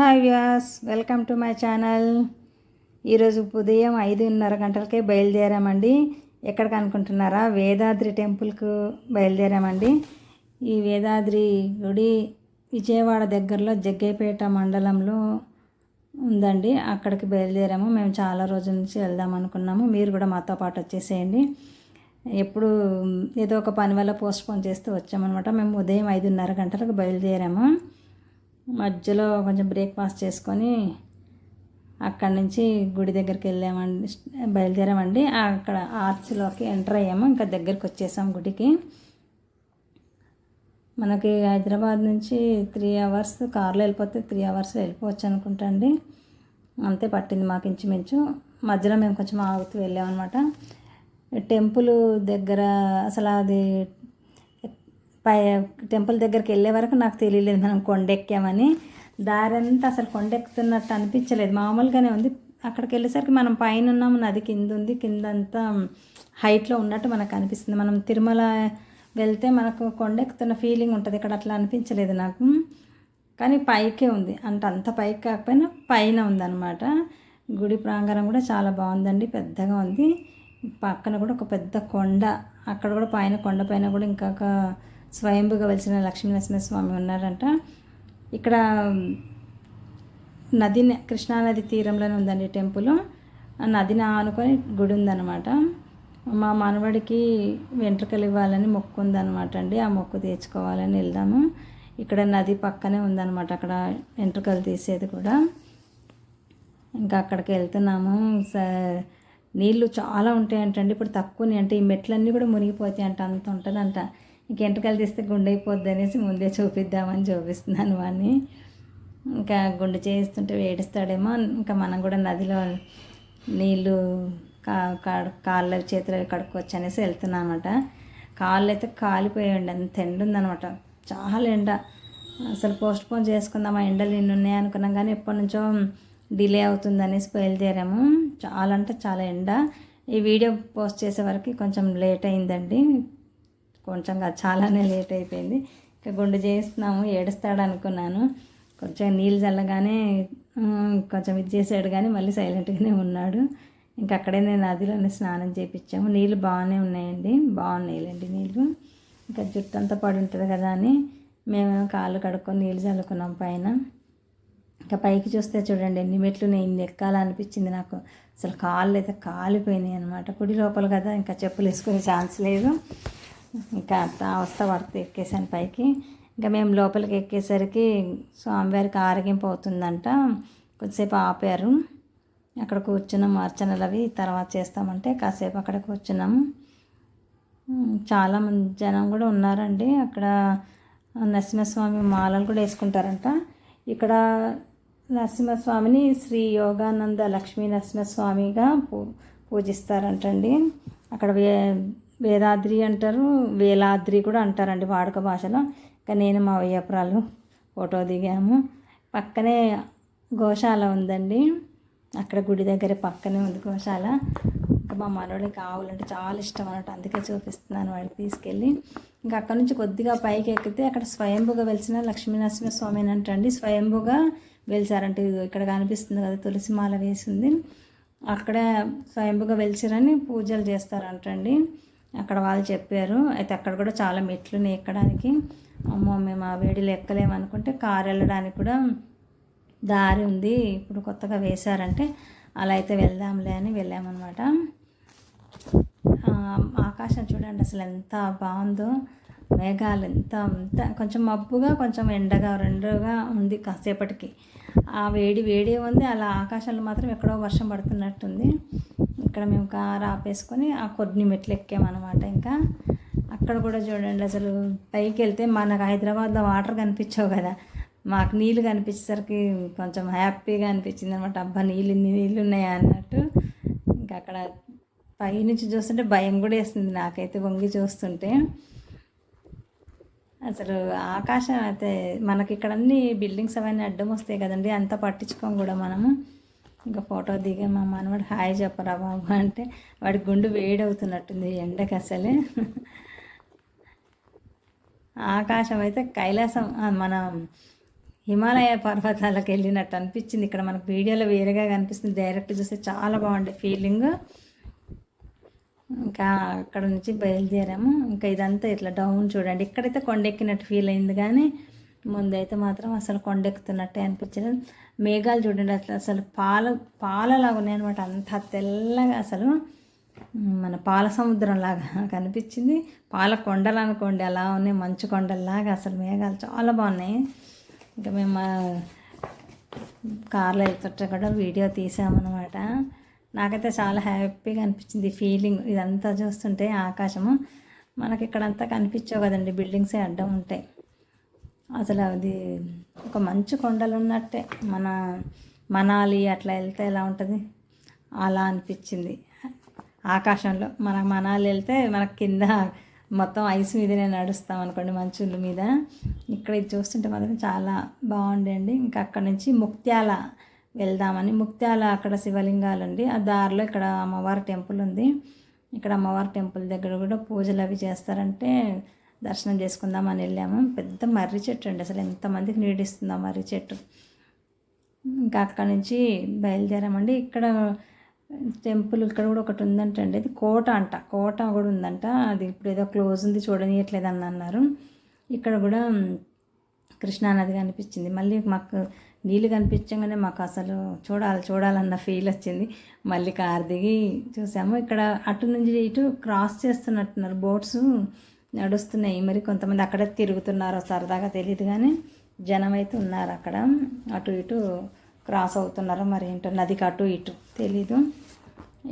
Hi Vyas welcome to my channel. ఈరోజు ఉదయం ఐదున్నర గంటలకే బయలుదేరామండి. ఎక్కడికి అనుకుంటున్నారా? వేదాద్రి టెంపుల్కు బయలుదేరామండి. ఈ వేదాద్రి గుడి విజయవాడ దగ్గరలో జగ్గేపేట మండలంలో ఉందండి. అక్కడికి బయలుదేరాము. మేము చాలా రోజుల నుంచి వెళ్దాం అనుకున్నాము. మీరు కూడా మాతో పాటు వచ్చేసేయండి. ఎప్పుడు ఏదో ఒక పని వల్ల పోస్ట్పోన్ చేస్తూ వచ్చామన్నమాట. మేము ఉదయం ఐదున్నర గంటలకు బయలుదేరాము. మధ్యలో కొంచెం బ్రేక్ఫాస్ట్ చేసుకొని అక్కడి నుంచి గుడి దగ్గరికి వెళ్ళామండి బయలుదేరామండి. అక్కడ ఆర్చ్లోకి ఎంటర్ అయ్యాము ఇంకా దగ్గరికి వచ్చేసాం గుడికి. మనకి హైదరాబాద్ నుంచి త్రీ అవర్స్ కార్లో వెళ్ళిపోతే త్రీ అవర్స్ వెళ్ళిపోవచ్చు అనుకుంటా అండి అంతే పట్టింది మాకు ఇంచుమించు. మధ్యలో మేము కొంచెం ఆగుతూ వెళ్ళామన్నమాట. టెంపుల్ దగ్గర అసలు అది పై టెంపుల్ దగ్గరికి వెళ్ళే వరకు నాకు తెలియలేదు మనం కొండెక్కామని. దారంతా అసలు కొండెక్కుతున్నట్టు అనిపించలేదు. మామూలుగానే ఉంది. అక్కడికి వెళ్ళేసరికి మనం పైన ఉన్నాము నది కింద ఉంది కిందంతా హైట్లో ఉన్నట్టు మనకు అనిపిస్తుంది. మనం తిరుమల వెళ్తే మనకు కొండెక్కుతున్న ఫీలింగ్ ఉంటుంది. ఇక్కడ అట్లా అనిపించలేదు నాకు. కానీ పైకే ఉంది. అంటే అంత పైకి కాకపోయినా పైన ఉందన్నమాట. గుడి ప్రాంగణం కూడా చాలా బాగుందండి. పెద్దగా ఉంది. పక్కన కూడా ఒక పెద్ద కొండ. అక్కడ కూడా పైన కొండ పైన కూడా ఇంకొక స్వయంభుగా వెలిసిన లక్ష్మీనరసింహస్వామి ఉన్నారంట. ఇక్కడ నది కృష్ణానది తీరంలోనే ఉందండి టెంపుల్. ఆ నదిని ఆనుకొని గుడి ఉందన్నమాట. మా మనవడికి వెంట్రుకలు ఇవ్వాలని మొక్కు ఉందన్నమాట అండి. ఆ మొక్కు తీర్చుకోవాలని వెళ్దాము. ఇక్కడ నది పక్కనే ఉందన్నమాట అక్కడ వెంట్రుకలు తీసేది కూడా. ఇంకా అక్కడికి వెళ్తున్నాము. నీళ్ళు చాలా ఉంటాయంటండి. ఇప్పుడు తక్కువనే అంటే ఈ మెట్లన్నీ కూడా మునిగిపోతాయి అంట అంత ఉంటుందంట. నీకు ఎంటకలు తీస్తే గుండె అయిపోద్ది అనేసి ముందే చూపిద్దామని చూపిస్తున్నాను వాడిని ఇంకా గుండె చేయిస్తుంటే వేడిస్తాడేమో ఇంకా మనం కూడా నదిలో నీళ్ళు కా కాళ్ళ చేతులు కడుక్కోవచ్చు అనేసి వెళ్తున్నాను అనమాట కాళ్ళు అయితే కాలిపోయాయండి అంత ఎండ ఉందనమాట చాలా ఎండ. అసలు పోస్ట్ పోన్ చేసుకుందాం ఆ ఎండలు ఎన్ని ఉన్నాయి అనుకున్నాం కానీ ఎప్పటి నుంచో డిలే అవుతుంది అనేసి బయలుదేరాము. చాలా అంటే చాలా ఎండ. ఈ వీడియో పోస్ట్ చేసే వరకు కొంచెం లేట్ అయిందండి. కొంచెం చాలానే లేట్ అయిపోయింది. ఇంకా గుండు చేస్తున్నాము ఏడుస్తాడు అనుకున్నాను కొంచెం నీళ్ళు చల్లగానే కొంచెం ఇది చేసాడు కానీ మళ్ళీ సైలెంట్గానే ఉన్నాడు. ఇంకా అక్కడే నేను నదిలోనే స్నానం చేయించాము నీళ్ళు బాగానే ఉన్నాయండి. బాగున్నాయిలేండి నీళ్ళు. ఇంకా జుట్టు అంతా పడి ఉంటుంది కదా అని మేము కాళ్ళు కడుక్కొని నీళ్ళు చల్లుకున్నాం పైన. ఇంకా పైకి చూస్తే చూడండి ఎన్ని మెట్లు నేను ఎక్కాలనిపించింది నాకు. అసలు కాళ్ళు అయితే కాలిపోయినాయి అనమాట కుడి లోపల కదా ఇంకా చెప్పులు వేసుకునే ఛాన్స్ లేదు. ఇంకా అవస్థ పడితే ఎక్కేసాను పైకి. ఇంకా మేము లోపలికి ఎక్కేసరికి స్వామివారికి ఆరగింపు అవుతుందంట. కొద్దిసేపు ఆపారు. అక్కడ కూర్చున్నాము అర్చనలు అవి తర్వాత చేస్తామంటే కాసేపు అక్కడ కూర్చున్నాము చాలా మంది జనం కూడా ఉన్నారండి. అక్కడ నరసింహస్వామి మాలలు కూడా వేసుకుంటారంట. ఇక్కడ నరసింహస్వామిని శ్రీ యోగానంద లక్ష్మీ నరసింహస్వామిగా పూ పూజిస్తారంటండి. అక్కడ వే వేదాద్రి అంటారు వేలాద్రి కూడా అంటారండి వాడుక భాషలో. ఇంకా నేను మా వయ్యపురాలు ఫోటో దిగాము. పక్కనే గోశాల ఉందండి. అక్కడ గుడి దగ్గర పక్కనే ఉంది గోశాల. ఇంకా మా మనోడికి ఆవులు అంటే చాలా ఇష్టం అన్నట్టు అందుకే చూపిస్తున్నాను వాడికి తీసుకెళ్ళి. ఇంకా అక్కడ నుంచి కొద్దిగా పైకి ఎక్కితే అక్కడ స్వయంభుగా వెలిసిన లక్ష్మీనరసింహ స్వామి అంటండి. స్వయంభుగా వెలిసారంటే ఇక్కడ కనిపిస్తుంది కదా తులసి మాల వేసింది. అక్కడ స్వయంభుగా వెలిచారని పూజలు చేస్తారంటండి. అక్కడ వాళ్ళు చెప్పారు. అయితే అక్కడ కూడా చాలా మెట్లు ఎక్కడానికి. అమ్మో మేము ఆ వేడిలో ఎక్కలేమనుకుంటే కారు వెళ్ళడానికి కూడా దారి ఉంది. ఇప్పుడు కొత్తగా వేశారంటే అలా అయితే వెళ్దాంలే అని వెళ్ళామన్నమాట. ఆకాశం చూడండి అసలు ఎంత బాగుందో. మేఘాలు ఎంత అంత కొంచెం మబ్బుగా కొంచెం ఎండగా రెండుగా ఉంది కాసేపటికి. ఆ వేడి వేడి ఉంది. అలా ఆకాశంలో మాత్రం ఎక్కడో వర్షం పడుతున్నట్టుంది. ఇక్కడ మేము కారు ఆపేసుకొని ఆ కొన్ని మెట్లు ఎక్కామన్నమాట ఇంకా. అక్కడ కూడా చూడండి అసలు పైకి వెళ్తే మనకు హైదరాబాద్లో వాటర్ కనిపించవు కదా. మాకు నీళ్ళు కనిపించేసరికి కొంచెం హ్యాపీగా అనిపించింది అనమాట అబ్బా నీళ్ళు ఇన్ని నీళ్ళు ఉన్నాయా అన్నట్టు. ఇంకా అక్కడ పైనుంచి చూస్తుంటే భయం కూడా వేస్తుంది నాకైతే వంగి చూస్తుంటే. అసలు ఆకాశం అయితే మనకి ఇక్కడ అన్ని బిల్డింగ్స్ అవన్నీ అడ్డం వస్తాయి కదండి. అంత పట్టించుకోం కూడా మనము. ఇంకా ఫోటో దిగే మా మనవాడు హాయ్ చెప్పరా బాబు అంటే వాడి గుండు వేడవుతున్నట్టుంది ఎండకి అసలే. ఆకాశం అయితే కైలాసం మన హిమాలయ పర్వతాలకు వెళ్ళినట్టు అనిపించింది. ఇక్కడ మనకు వీడియోలో వేరేగా కనిపిస్తుంది. డైరెక్ట్ చూస్తే చాలా బాగుండే ఫీలింగ్. ఇంకా అక్కడ నుంచి బయలుదేరాము. ఇంకా ఇదంతా ఇట్లా డౌన్ చూడండి. ఇక్కడైతే కొండెక్కినట్టు ఫీల్ అయింది కానీ ముందైతే మాత్రం అసలు కొండెక్కుతున్నట్టే అనిపించలేదు. మేఘాలు చూడండి అట్లా అసలు పాల పాలలాగా ఉన్నాయన్నమాట. అంత తెల్లగా అసలు మన పాల సముద్రం లాగా కనిపించింది. పాల కొండలు అనుకోండి అలా ఉన్నాయి. మంచు కొండల్లాగా అసలు మేఘాలు చాలా బాగున్నాయి. ఇంకా మేము మా కార్లో వెళ్తుంటే కూడా వీడియో తీసామన్నమాట. నాకైతే చాలా హ్యాపీగా అనిపించింది ఫీలింగ్. ఇదంతా చూస్తుంటే ఆకాశము. మనకి ఇక్కడంతా కనిపించావు కదండి బిల్డింగ్సే అడ్డం ఉంటాయి. అసలు అది ఒక మంచు కొండలు ఉన్నట్టే. మన మనాలి అట్లా వెళ్తే ఎలా ఉంటుంది? అలా అనిపించింది. ఆకాశంలో మన మనాలి వెళ్తే మనకు కింద మొత్తం ఐస్ మీదనే నడుస్తాం అనుకోండి మంచుల మీద. ఇక్కడ ఇది చూస్తుంటే మాత్రం చాలా బాగుండండి ఇంకా అక్కడ నుంచి ముక్త్యాల వెళ్దామని. ముక్త్యాల అక్కడ శివలింగాలు ఉంది ఆ దారిలో ఇక్కడ అమ్మవారి టెంపుల్ ఉంది. ఇక్కడ అమ్మవారి టెంపుల్ దగ్గర కూడా పూజలు అవి చేస్తారంటే దర్శనం చేసుకుందామని వెళ్ళాము. పెద్ద మర్రి చెట్టు అండి అసలు. ఎంతమందికి నీడిస్తుంది ఆ మర్రి చెట్టు. ఇంకా అక్కడ నుంచి బయలుదేరామండి. ఇక్కడ టెంపుల్ ఇక్కడ కూడా ఒకటి ఉందంటండి ఇది కోట అంట. కోట కూడా ఉందంట. అది ఇప్పుడు ఏదో క్లోజ్ ఉంది చూడనీయట్లేదు అని అన్నారు. ఇక్కడ కూడా కృష్ణానది కనిపించింది. మళ్ళీ మాకు నీళ్ళు కనిపించగానే మాకు అసలు చూడాలి చూడాలన్న ఫీల్ వచ్చింది. మళ్ళీ కార్ దిగి చూసాము ఇక్కడ అటు నుంచి ఇటు క్రాస్ చేస్తున్నట్టున్నారు. బోట్స్ నడుస్తున్నాయి. మరి కొంతమంది అక్కడే తిరుగుతున్నారో సరదాగా తెలియదు కానీ జనం అయితే ఉన్నారు అక్కడ. అటు ఇటు క్రాస్ అవుతున్నారో మరి ఏంటో నదికి అటు ఇటు తెలీదు.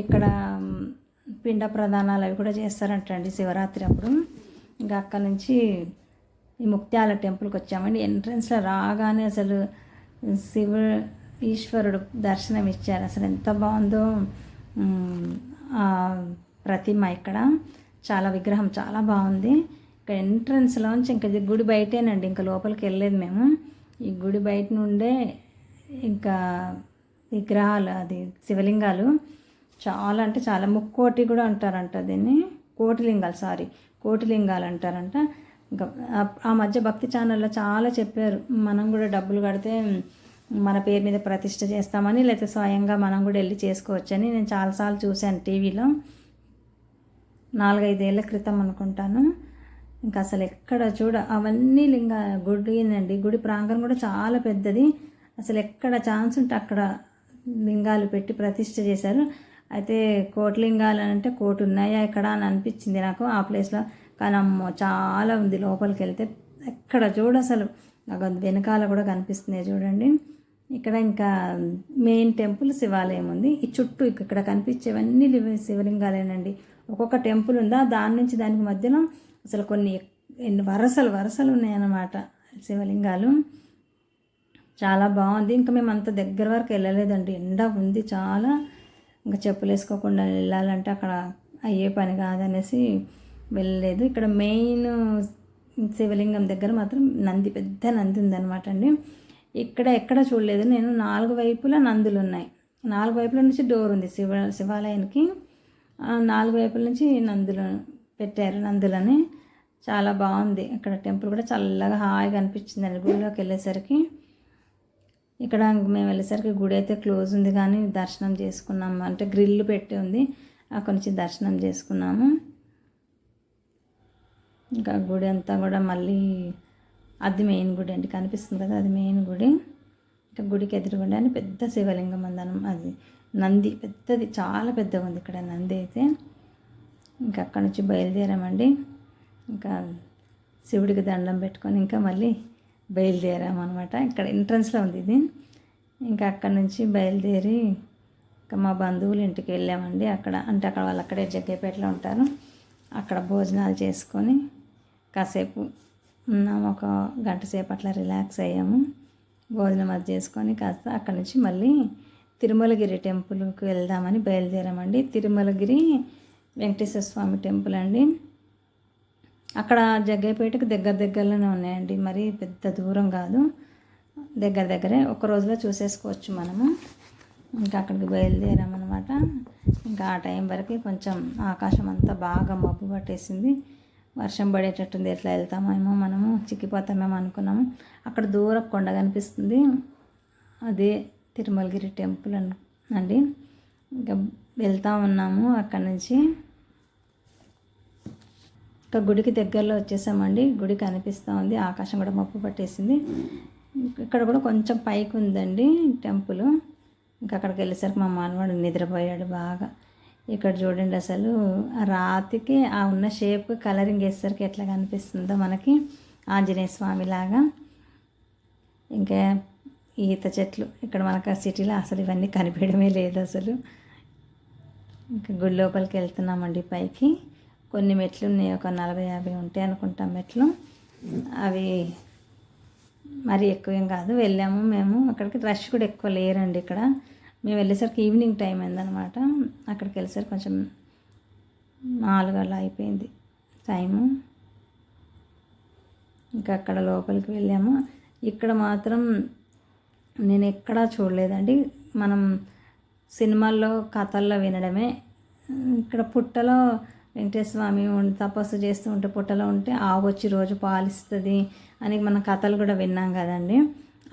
ఇక్కడ పిండ ప్రదానాలు అవి కూడా చేస్తారంటండి శివరాత్రి అప్పుడు. ఇంకా అక్కడ నుంచి ఈ ముక్త్యాల టెంపుల్కి వచ్చామండి. ఎంట్రన్స్లో రాగానే అసలు శివ ఈశ్వరుడు దర్శనం ఇచ్చారు. అసలు ఎంత బాగుందో ఆ ప్రతిమ ఇక్కడ. చాలా విగ్రహం చాలా బాగుంది. ఇక్కడ ఎంట్రన్స్లోంచి ఇంకా ఇది గుడి బయటేనండి. ఇంకా లోపలికి వెళ్ళలేదు మేము. ఈ గుడి బయట నుండే ఇంకా విగ్రహాలు అది శివలింగాలు. చాలా అంటే చాలా ముక్కోటి కూడా అంటారంట దీన్ని. కోటిలింగాలు సారీ. కోటిలింగాలు అంటారంట. ఇంకా ఆ మధ్య భక్తి ఛానల్లో చాలా చెప్పారు మనం కూడా డబ్బులు కడితే మన పేరు మీద ప్రతిష్ట చేస్తామని లేకపోతే స్వయంగా మనం కూడా వెళ్ళి చేసుకోవచ్చని నేను చాలాసార్లు చూశాను టీవీలో. నాలుగైదేళ్ళ క్రితం అనుకుంటాను. ఇంకా అసలు ఎక్కడ చూడ అవన్నీ లింగ గుడినండి గుడి ప్రాంగణం కూడా చాలా పెద్దది. అసలు ఎక్కడ ఛాన్స్ ఉంటే అక్కడ లింగాలు పెట్టి ప్రతిష్ట చేశారు. అయితే కోట్లింగాలు అని అంటే కోటి ఉన్నాయా ఇక్కడ అని అనిపించింది నాకు. ఆ ప్లేస్లో కానీ అమ్మో చాలా ఉంది. లోపలికి వెళ్తే ఎక్కడ చూడు అసలు. వెనకాల కూడా కనిపిస్తున్నాయి చూడండి. ఇక్కడ ఇంకా మెయిన్ టెంపుల్ శివాలయం ఉంది. ఈ చుట్టూ ఇక్కడ కనిపించేవన్నీ శివలింగాలేనండి. ఒక్కొక్క టెంపుల్ ఉందా? దాని నుంచి దానికి మధ్యలో అసలు కొన్ని ఎన్ని వరసలు వరసలు ఉన్నాయన్నమాట శివలింగాలు. చాలా బాగుంది. ఇంకా మేము అంత దగ్గర వరకు వెళ్ళలేదండి. ఎండ ఉంది చాలా. ఇంకా చెప్పులు వేసుకోకుండా వెళ్ళాలంటే అక్కడ అయ్యే పని కాదనేసి వెళ్ళలేదు. ఇక్కడ మెయిన్ శివలింగం దగ్గర మాత్రం నంది పెద్ద నంది ఉందన్నమాట అండి. ఇక్కడ ఎక్కడ చూడలేదు. నేను నాలుగు వైపులా నందులు ఉన్నాయి. నాలుగు వైపుల నుంచి డోర్ ఉంది శివ శివాలయానికి. నాలుగు వైపుల నుంచి నందులు పెట్టారు నందులని. చాలా బాగుంది. ఇక్కడ టెంపుల్ కూడా చల్లగా హాయిగా అనిపించిందండి గుడిలోకి వెళ్ళేసరికి. ఇక్కడ మేము వెళ్ళేసరికి గుడి అయితే క్లోజ్ ఉంది కానీ దర్శనం చేసుకున్నాము. అంటే గ్రిల్ పెట్టి ఉంది. అక్కడి నుంచి దర్శనం చేసుకున్నాము. ఇంకా గుడి అంతా కూడా మళ్ళీ అది మెయిన్ గుడి అంటే కనిపిస్తుంది కదా అది మెయిన్ గుడి. ఇంకా గుడికి ఎదురుగుండా అని పెద్ద శివలింగం అందనం అది నంది పెద్దది చాలా పెద్దగా ఉంది ఇక్కడ నంది అయితే. ఇంకా అక్కడి నుంచి బయలుదేరామండి. ఇంకా శివుడికి దండం పెట్టుకొని ఇంకా మళ్ళీ బయలుదేరామన్నమాట ఇక్కడ ఎంట్రన్స్లో ఉంది ఇది. ఇంకా అక్కడ నుంచి బయలుదేరి ఇంకా మా బంధువులు ఇంటికి వెళ్ళామండి. అక్కడ అంటే అక్కడ వాళ్ళు అక్కడే జగ్గేపేటలో ఉంటారు. అక్కడ భోజనాలు చేసుకొని కాసేపు ఉన్నాము ఒక గంట సేపు అట్లా రిలాక్స్ అయ్యాము. భోజనం అది చేసుకొని కాస్త అక్కడి నుంచి మళ్ళీ తిరుమలగిరి టెంపుల్కి వెళ్దామని బయలుదేరామండి. తిరుమలగిరి వెంకటేశ్వర స్వామి టెంపుల్ అండి. అక్కడ జగ్గైపేటకు దగ్గర దగ్గరలోనే ఉన్నాయండి. మరి పెద్ద దూరం కాదు. దగ్గర దగ్గరే. ఒక రోజులో చూసేసుకోవచ్చు మనము. ఇంకా అక్కడికి బయలుదేరామన్నమాట. ఇంకా ఆ టైం వరకు కొంచెం ఆకాశం అంతా బాగా మబ్బు పట్టేసింది. వర్షం పడేటట్టుంది ఎట్లా వెళ్తామేమో మనము చిక్కిపోతామేమో అనుకున్నాము. అక్కడ దూరం కొండ కనిపిస్తుంది. అదే తిరుమలగిరి టెంపుల్ అండి. ఇంకా వెళ్తా ఉన్నాము అక్కడి నుంచి. ఇంకా గుడికి దగ్గరలో వచ్చేసామండి. గుడి కనిపిస్తూ ఉంది. ఆకాశం కూడా మప్పు పట్టేసింది. ఇక్కడ కూడా కొంచెం పైకి ఉందండి టెంపుల్. ఇంకా అక్కడికి వెళ్ళేసరికి మా మానవాడు నిద్రపోయాడు బాగా. ఇక్కడ చూడండి అసలు రాతికి ఆ ఉన్న షేప్ కలరింగ్ వేసేసరికి ఎట్లా కనిపిస్తుందో మనకి ఆంజనేయ స్వామి లాగా. ఇంకా ఈత చెట్లు ఇక్కడ మనకు ఆ సిటీలో అసలు ఇవన్నీ కనిపించడమే లేదు అసలు. ఇంకా గుడి లోపలికి వెళ్తున్నామండి పైకి. కొన్ని మెట్లు ఉన్నాయి ఒక నలభై యాభై ఉంటాయి అనుకుంటాం మెట్లు. అవి మరి ఎక్కువ ఏం కాదు వెళ్ళాము మేము. అక్కడికి రష్ కూడా ఎక్కువ లేరండి ఇక్కడ. మేము వెళ్ళేసరికి ఈవినింగ్ టైం అయిందనమాట అక్కడికి వెళ్ళేసరికి కొంచెం నాలుగు అలా అయిపోయింది టైము. ఇంకా అక్కడ లోపలికి వెళ్ళాము. ఇక్కడ మాత్రం నేను ఎక్కడా చూడలేదండి. మనం సినిమాల్లో కథల్లో వినడమే. ఇక్కడ పుట్టలో వెంకటేశ్వర స్వామి తపస్సు చేస్తూ ఉంటే పుట్టలో ఉంటే ఆవు వచ్చి రోజు పాలిస్తుంది అని మన కథలు కూడా విన్నాం కదండి.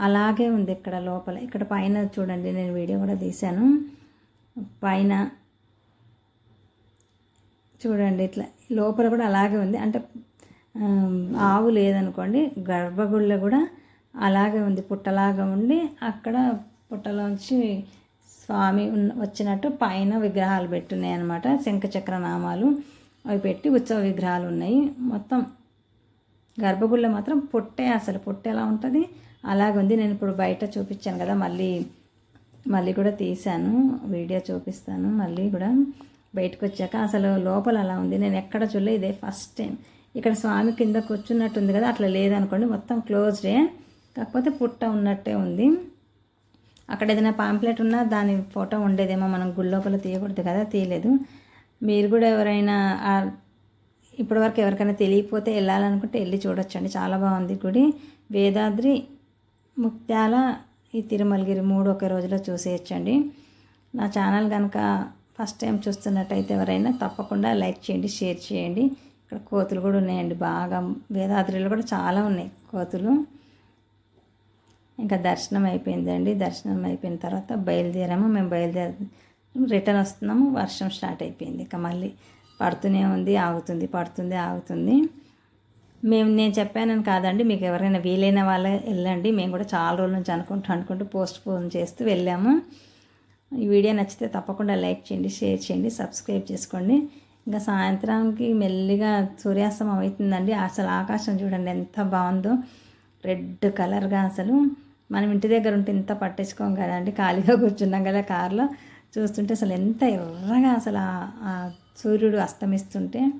అలాగే ఉంది ఇక్కడ లోపల. ఇక్కడ పైన చూడండి నేను వీడియో కూడా తీశాను. పైన చూడండి ఇట్లా లోపల కూడా అలాగే ఉంది. అంటే ఆవు లేదనుకోండి గర్భగుళ్ళ కూడా అలాగే ఉంది పుట్టలాగా ఉండి అక్కడ పుట్టలోంచి స్వామి ఉన్న వచ్చినట్టు పైన విగ్రహాలు పెట్టున్నాయి అనమాట శంఖచక్ర నామాలు అవి పెట్టి ఉత్సవ విగ్రహాలు ఉన్నాయి. మొత్తం గర్భగుళ్ళ మాత్రం పొట్టే అసలు. పొట్టే ఎలా ఉంటుంది? అలాగుంది. ఉంది నేను ఇప్పుడు బయట చూపించాను కదా మళ్ళీ మళ్ళీ కూడా తీశాను. వీడియో చూపిస్తాను. మళ్ళీ కూడా బయటకు వచ్చాక అసలు లోపల అలా ఉంది. నేను ఎక్కడ చూడలే ఇదే ఫస్ట్ టైం. ఇక్కడ స్వామి కింద కూర్చున్నట్టు ఉంది కదా అట్లా లేదనుకోండి మొత్తం క్లోజ్డే కాకపోతే పుట్ట ఉన్నట్టే ఉంది. అక్కడ ఏదైనా పాంప్లెట్ ఉన్నా దాని ఫోటో ఉండేదేమో మనం గుడి లోపల తీయకూడదు కదా తీయలేదు. మీరు కూడా ఎవరైనా ఇప్పటివరకు ఎవరికైనా తెలియకపోతే వెళ్ళాలనుకుంటే వెళ్ళి చూడొచ్చండి. చాలా బాగుంది గుడి. వేదాద్రి ముత్యాల ఈ తిరుమలగిరి మూడు ఒకే రోజులో చూసేయచ్చండి. నా ఛానల్ కనుక ఫస్ట్ టైం చూస్తున్నట్టయితే ఎవరైనా తప్పకుండా లైక్ చేయండి షేర్ చేయండి. ఇక్కడ కోతులు కూడా ఉన్నాయండి బాగా. వేదాద్రిలో కూడా చాలా ఉన్నాయి కోతులు. ఇంకా దర్శనం అయిపోయిందండి. దర్శనం అయిపోయిన తర్వాత బయలుదేరాము. మేము బయలుదేరి రిటర్న్ వస్తున్నాము. వర్షం స్టార్ట్ అయిపోయింది. ఇక మళ్ళీ పడుతూనే ఉంది ఆగుతుంది పడుతుంది ఆగుతుంది. మేము నేను చెప్పానని కాదండి మీకు ఎవరైనా వీలైన వాళ్ళే వెళ్ళండి. మేము కూడా చాలా రోజుల నుంచి అనుకుంటూ అనుకుంటూ పోస్ట్ పోన్ చేస్తూ వెళ్ళాము. ఈ వీడియో నచ్చితే తప్పకుండా లైక్ చేయండి షేర్ చేయండి సబ్స్క్రైబ్ చేసుకోండి. ఇంకా సాయంత్రానికి మెల్లిగా సూర్యాస్తమం అవుతుందండి. అసలు ఆకాశం చూడండి ఎంత బాగుందో. రెడ్ కలర్గా అసలు. మనం ఇంటి దగ్గర ఉంటే ఇంత పట్టించుకోం కదండి ఖాళీగా కూర్చున్నాం కదా కారులో. చూస్తుంటే అసలు ఎంత ఎర్రగా అసలు ఆ- సూర్యుడు అస్తమిస్తుంటే.